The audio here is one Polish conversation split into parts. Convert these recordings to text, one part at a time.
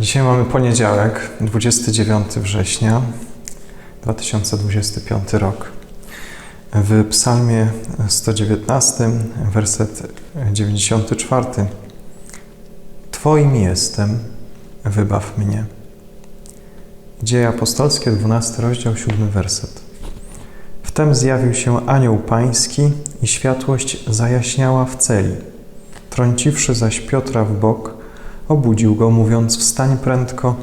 Dzisiaj mamy poniedziałek, 29 września 2025 rok. W Psalmie 119, werset 94. Twoim jestem, wybaw mnie. Dzieje apostolskie, 12 rozdział, 7 werset. Wtem zjawił się anioł pański i światłość zajaśniała w celi. Trąciwszy zaś Piotra w bok, obudził go, mówiąc: Wstań prędko,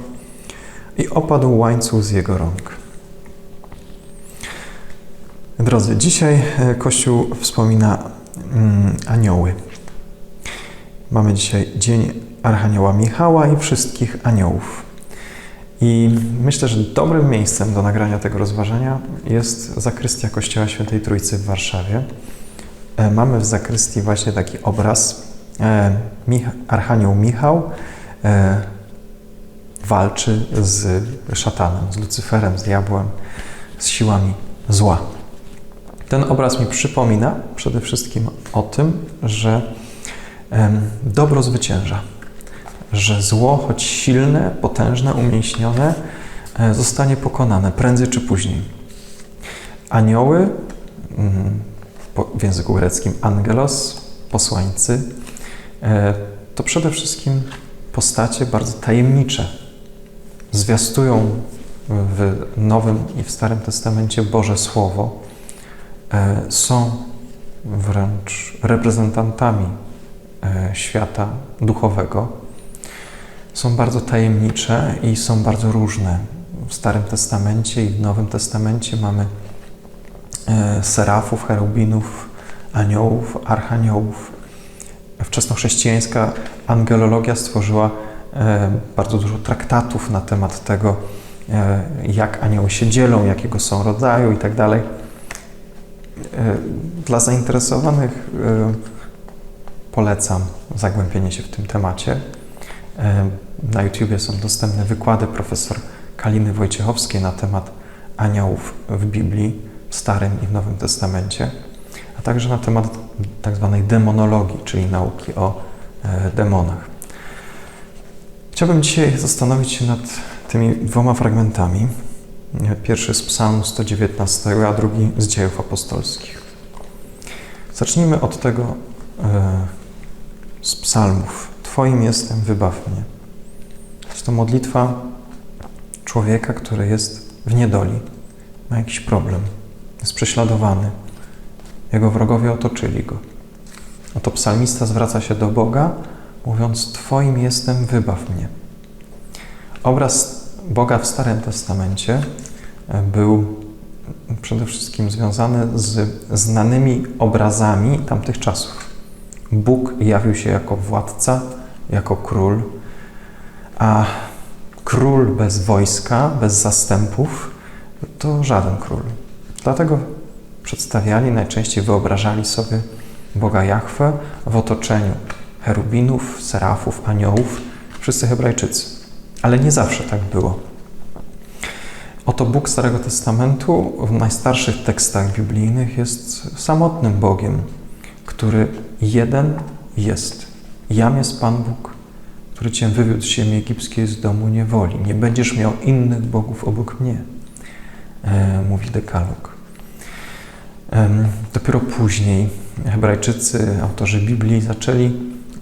i opadł łańcuch z jego rąk. Drodzy, dzisiaj e, Kościół wspomina mm, anioły. Mamy dzisiaj Dzień Archanioła Michała i wszystkich aniołów. I myślę, że dobrym miejscem do nagrania tego rozważania jest zakrystia Kościoła Świętej Trójcy w Warszawie. E, mamy w zakrystii właśnie taki obraz. E, Archanioł Michał walczy z szatanem, z Lucyferem, z diabłem, z siłami zła. Ten obraz mi przypomina przede wszystkim o tym, że dobro zwycięża, że zło, choć silne, potężne, umięśnione, e, zostanie pokonane prędzej czy później. Anioły, mm, w języku greckim angelos, posłańcy, e, to przede wszystkim postacie bardzo tajemnicze. Zwiastują w Nowym i w Starym Testamencie Boże Słowo, E, są wręcz reprezentantami e, świata duchowego. Są bardzo tajemnicze i są bardzo różne. W Starym Testamencie i w Nowym Testamencie mamy e, serafów, cherubinów, aniołów, archaniołów. Wczesnochrześcijańska angelologia stworzyła bardzo dużo traktatów na temat tego, jak anioły się dzielą, jakiego są rodzaju itd. Tak E, dla zainteresowanych e, polecam zagłębienie się w tym temacie. E, na YouTubie są dostępne wykłady profesor Kaliny Wojciechowskiej na temat aniołów w Biblii, w Starym i w Nowym Testamencie, także na temat tak zwanej demonologii, czyli nauki o demonach. Chciałbym dzisiaj zastanowić się nad tymi dwoma fragmentami. Pierwszy z Psalmu 119, a drugi z Dziejów Apostolskich. Zacznijmy od tego e, z psalmów. Twoim jestem, wybaw mnie. Jest to modlitwa człowieka, który jest w niedoli, ma jakiś problem, jest prześladowany. Jego wrogowie otoczyli go. Oto psalmista zwraca się do Boga, mówiąc: Twoim jestem, wybaw mnie. Obraz Boga w Starym Testamencie e, był przede wszystkim związany z znanymi obrazami tamtych czasów. Bóg jawił się jako władca, jako król, a król bez wojska, bez zastępów to żaden król. Dlatego przedstawiali, najczęściej wyobrażali sobie Boga Jahwe w otoczeniu cherubinów, serafów, aniołów, wszyscy Hebrajczycy. Ale nie zawsze tak było. Oto Bóg Starego Testamentu w najstarszych tekstach biblijnych jest samotnym Bogiem, który jeden jest. Jam jest Pan Bóg, który Cię wywiódł z ziemi egipskiej z domu niewoli. Nie będziesz miał innych bogów obok mnie, e, mówi Dekalog. Dopiero później Hebrajczycy, autorzy Biblii, zaczęli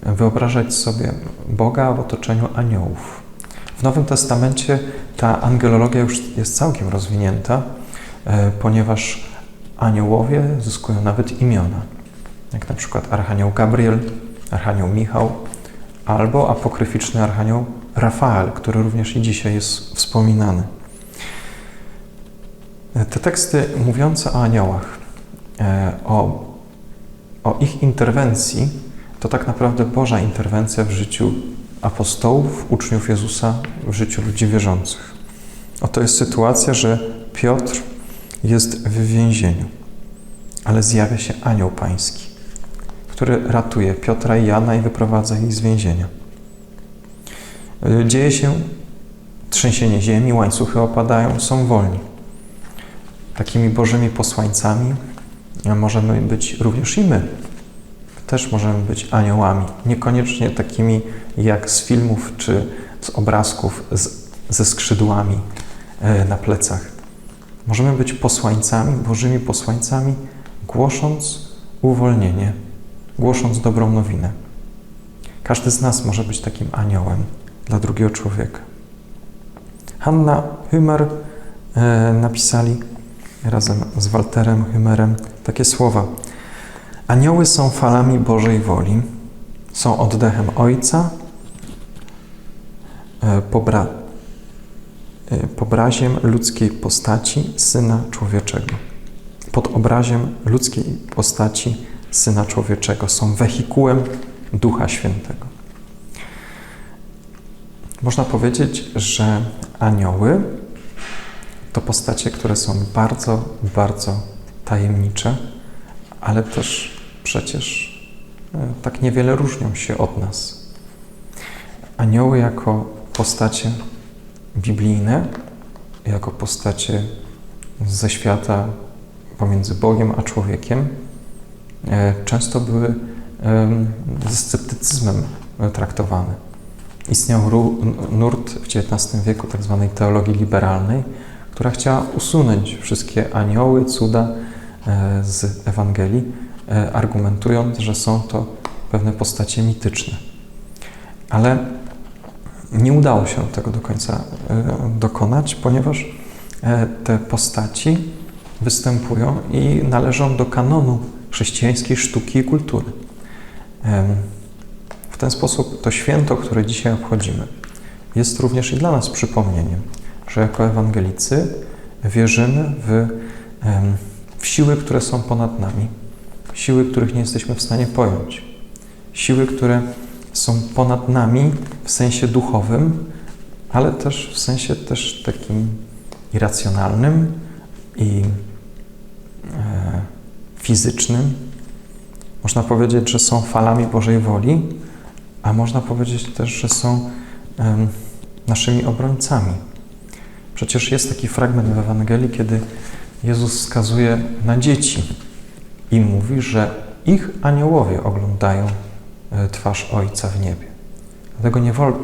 wyobrażać sobie Boga w otoczeniu aniołów. W Nowym Testamencie ta angelologia już jest całkiem rozwinięta, e, ponieważ aniołowie zyskują nawet imiona, jak na przykład Archanioł Gabriel, Archanioł Michał albo apokryficzny Archanioł Rafael, który również i dzisiaj jest wspominany. E, te teksty mówiące o aniołach, o, o ich interwencji, to tak naprawdę Boża interwencja w życiu apostołów, uczniów Jezusa w życiu ludzi wierzących. Oto jest sytuacja, że Piotr jest w więzieniu, ale zjawia się anioł pański, który ratuje Piotra i Jana i wyprowadza ich z więzienia. Dzieje się trzęsienie ziemi, łańcuchy opadają, są wolni. Takimi Bożymi posłańcami możemy być również i my, też możemy być aniołami. Niekoniecznie takimi jak z filmów czy z obrazków z, ze skrzydłami e, na plecach. Możemy być posłańcami, Bożymi posłańcami, głosząc uwolnienie, głosząc dobrą nowinę. Każdy z nas może być takim aniołem dla drugiego człowieka. Hanna Hümer e, napisali razem z Walterem Hümerem takie słowa. Anioły są falami Bożej woli, są oddechem Ojca, e, pobra, e, pobraziem ludzkiej postaci Syna Człowieczego. Pod obraziem ludzkiej postaci Syna Człowieczego są wehikułem Ducha Świętego. Można powiedzieć, że anioły to postacie, które są bardzo, bardzo tajemnicze, ale też przecież e, tak niewiele różnią się od nas. Anioły jako postacie biblijne, jako postacie ze świata pomiędzy Bogiem a człowiekiem, e, często były ze sceptycyzmem traktowane. Istniał nurt w XIX wieku tzw. Tak teologii liberalnej, która chciała usunąć wszystkie anioły, cuda e, z Ewangelii, e, argumentując, że są to pewne postacie mityczne. Ale nie udało się tego do końca e, dokonać, ponieważ te postaci występują i należą do kanonu chrześcijańskiej sztuki i kultury. W ten sposób to święto, które dzisiaj obchodzimy, jest również i dla nas przypomnieniem, że jako ewangelicy wierzymy w, w siły, które są ponad nami, siły, których nie jesteśmy w stanie pojąć, siły, które są ponad nami w sensie duchowym, ale też w sensie też takim irracjonalnym i e, fizycznym. Można powiedzieć, że są falami Bożej woli, a można powiedzieć też, że są um, naszymi obrońcami. Przecież jest taki fragment w Ewangelii, kiedy Jezus wskazuje na dzieci i mówi, że ich aniołowie oglądają e, twarz Ojca w niebie. Dlatego nie wolno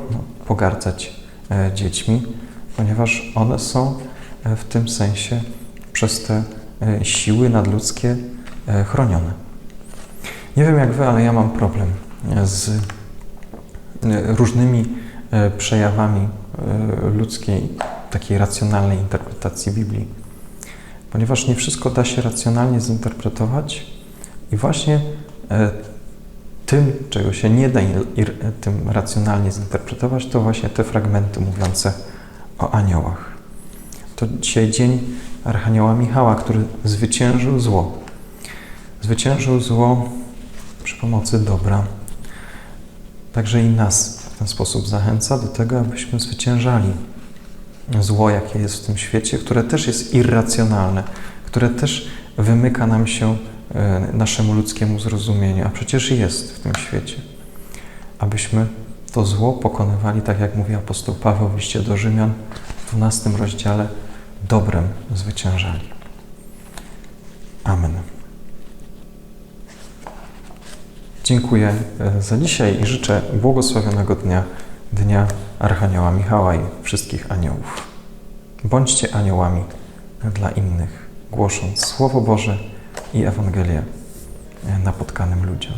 pogardzać e, dziećmi, ponieważ one są e, w tym sensie przez te siły nadludzkie chronione. Nie wiem jak wy, ale ja mam problem z różnymi przejawami ludzkiej takiej racjonalnej interpretacji Biblii. Ponieważ nie wszystko da się racjonalnie zinterpretować i właśnie e, tym, czego się nie da tym racjonalnie zinterpretować, to właśnie te fragmenty mówiące o aniołach. To dzisiaj dzień Archanioła Michała, który zwyciężył zło. Zwyciężył zło przy pomocy dobra. Także i nas w ten sposób zachęca do tego, abyśmy zwyciężali zło, jakie jest w tym świecie, które też jest irracjonalne, które też wymyka nam się e, naszemu ludzkiemu zrozumieniu, a przecież jest w tym świecie. Abyśmy to zło pokonywali, tak jak mówi apostoł Paweł w liście do Rzymian w 12 rozdziale, dobrem zwyciężali. Amen. Dziękuję e, za dzisiaj i życzę błogosławionego dnia dnia Archanioła Michała i wszystkich aniołów. Bądźcie aniołami dla innych, głosząc Słowo Boże i Ewangelię napotkanym ludziom.